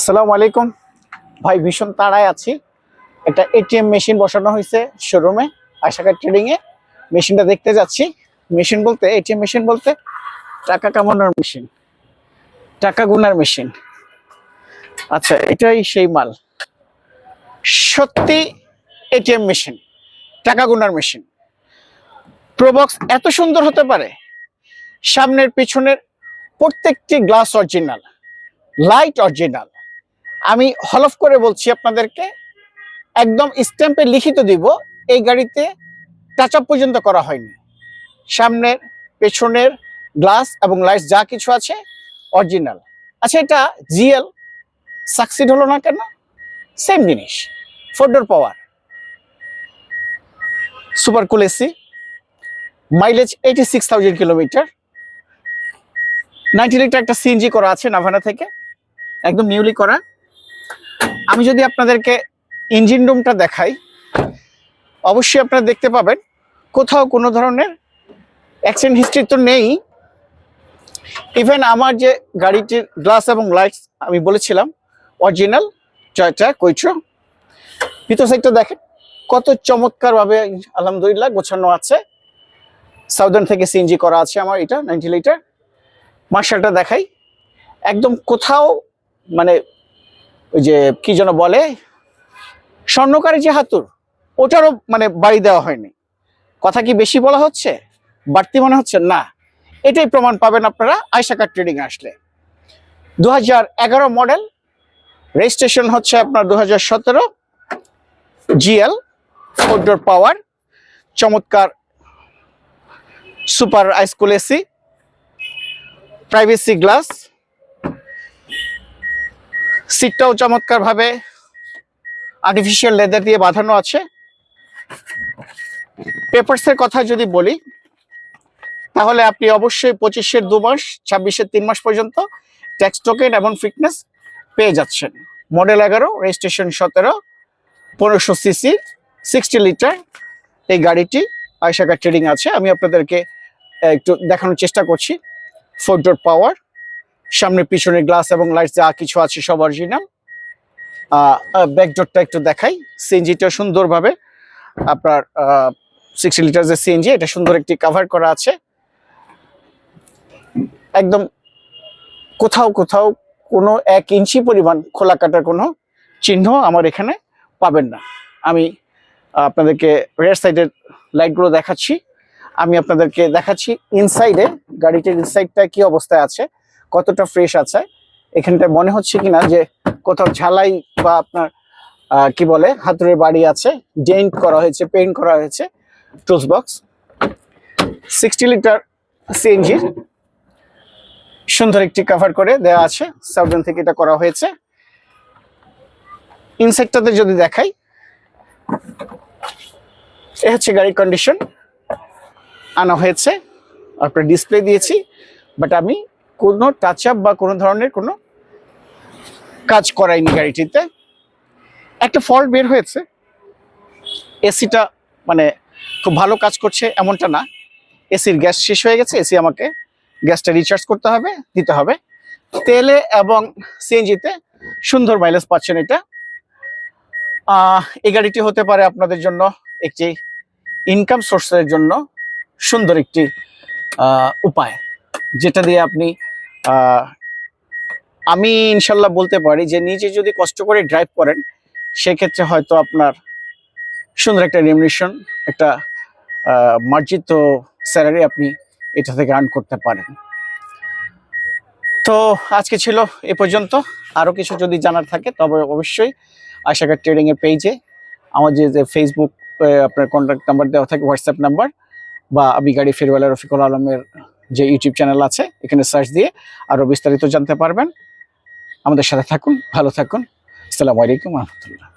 আসসালামু আলাইকুম। ভাই, ভীষণ তাড়ায় আছি। একটা এটিএম মেশিন বসানো হয়েছে শোরুমে। আশাকার ট্রেডিং এ মেশিনটা দেখতে যাচ্ছি। মেশিন বলতে এটিএম মেশিন বলতে টাকা কামানোর মেশিন। টাকা গুনার মেশিন। আচ্ছা এটাই সেই মাল। সত্যি এটিএম মেশিন, টাকা গুনার মেশিন। প্রবক্স এত সুন্দর হতে পারে। সামনের, পিছনের প্রত্যেকটি গ্লাস অরিজিনাল, লাইট অরিজিনাল। আমি হলফ করে বলছি আপনাদেরকে, একদম স্ট্যাম্পে লিখিত দিব, এই গাড়িতে টাচ আপ পর্যন্ত করা হয়নি। সামনের, পেছনের গ্লাস এবং লাইট যা কিছু আছে অরিজিনাল আচ্ছা এটা জিএল সাকসিড হলো না কেন? সেম জিনিস four door power super cool AC mileage eighty six thousand kilometre ninety litre একটা সিএনজি করা আছে নাভানা থেকে, একদম নিউলি করা। আমি যদি আপনাদেরকে ইঞ্জিন রুমটা দেখাই, অবশ্যই আপনারা দেখতে পাবেন, কোথাও কোনো ধরনের অ্যাক্সিডেন্ট হিস্ট্রি তো নেই। ইভেন আমার যে গাড়িটির গ্লাস এবং লাইটস আমি বলেছিলাম অরিজিনাল জয়টা কৈট্র ভিতর সাইডটা দেখেন, কত চমৎকারভাবে আলহামদুলিল্লাহ গোছানো আছে। সাউদার্ন থেকে সিএনজি করা আছে আমার এটা নাইনটি লিটার মার্শালটা দেখাই। একদম কোথাও মানে ওই যে, কি যেন বলে? স্বর্ণকারী যে হাতুর, ওটারও মানে বাড়ি দেওয়া হয়নি। কথা কি বেশি বলা হচ্ছে? বাড়তি মনে হচ্ছে? না। এটাই প্রমাণ পাবেন আপনারা আইসাকার ট্রেডিং আসলে। দু এগারো মডেল, রেজিস্ট্রেশন হচ্ছে আপনার দু হাজার সতেরো জিএল ফোরডোর পাওয়ার, চমৎকার super ice cool AC, privacy glass সিটটাও চমৎকার ভাবে আর্টিফিশিয়াল লেদার দিয়ে বাঁধানো আছে। পেপারসের কথা যদি বলি, তাহলে আপনি অবশ্যই পঁচিশের দু মাস, ছাব্বিশের তিন মাস পর্যন্ত ট্যাক্স টোকেন এবং ফিটনেস পেয়ে যাচ্ছেন। মডেল এগারো রেজিস্ট্রেশন সতেরো, পনেরোশো সিসি সিক্সটি লিটার এই গাড়িটি আয়সাকার ট্রেডিং আছে। আমি আপনাদেরকে একটু দেখানোর চেষ্টা করছি। ফোর ডোর পাওয়ার সামনে, পিছনে গ্লাস এবং লাইট যা কিছু আছে সব অরিজিনাল ব্যাকডোরটা একটু দেখাই। সিএনজিটা সুন্দরভাবে আপনার সিক্সটি লিটার যে সিএনজি এটা সুন্দর একটি কাভার করা আছে। একদম কোথাও কোথাও কোনো এক ইঞ্চি পরিমাণ খোলা কাটার কোনো চিহ্ন আমার এখানে পাবেন না। আমি আপনাদেরকে রেয়ার সাইডের লাইটগুলো দেখাচ্ছি। আমি আপনাদেরকে দেখাচ্ছি ইনসাইডে গাড়িটির ইনসাইডটা কি অবস্থায় আছে। কতটা ফ্রেশ আছে, এখানটায় মনে হচ্ছে কিনা যে কোথাও ঝালাই বা আপনার কি বলে হাতুড়ের বাড়ি আছে ডেন্ট করা হয়েছে পেইন্ট করা হয়েছে tools box sixty litre CNG সুন্দর একটি কভার করে দেওয়া আছে সাউদার্ন থেকে এটা করা হয়েছে। ইনসাইডটাতে যদি দেখাই, এ হচ্ছে গাড়ির কন্ডিশন আনা হয়েছে, আপনার ডিসপ্লে দিয়েছি বাট আমি কোনো টাচ আপ বা কোনো ধরনের কোনো কাজ করায়নি গাড়িটিতে। একটা ফল্ট বের হয়েছে। এসিটা মানে খুব ভালো কাজ করছে এমনটা না। এসির গ্যাস শেষ হয়ে গেছে, এসি আমাকে গ্যাসটা রিচার্জ করতে হবে, দিতে হবে। তেলে এবং সিএনজিতে সুন্দর মাইলেজ পাচ্ছেন এটা। এই গাড়িটি হতে পারে আপনাদের জন্য একটি ইনকাম সোর্সের জন্য সুন্দর একটি উপায়। যেটা দিয়ে আপনি আমি ইনশাল্লাহ বলতে পারি যে নিজে যদি কষ্ট করে ড্রাইভ করেন, সেক্ষেত্রে হয়তো আপনার সুন্দর একটা রেমুনেশন একটা মার্জিত স্যালারি আপনি এটা থেকে আর্ন করতে পারেন। তো আজকে ছিল এ পর্যন্ত। আরও কিছু যদি জানার থাকে, তবে অবশ্যই আশাকার ট্রেডিং এর পেজে আমার যে যে ফেসবুক আপনার কন্ট্যাক্ট নাম্বার দেওয়া থাকে হোয়াটসঅ্যাপ নাম্বার বা আমি গাড়ি ফেরওয়ালা রফিকুল আলমের যে ইউটিউব চ্যানেল আছে, এখানে সার্চ দিয়ে আরও বিস্তারিত জানতে পারবেন। আমাদের সাথে থাকুন, ভালো থাকুন। আসসালামু আলাইকুম রহমতুল্লাহ।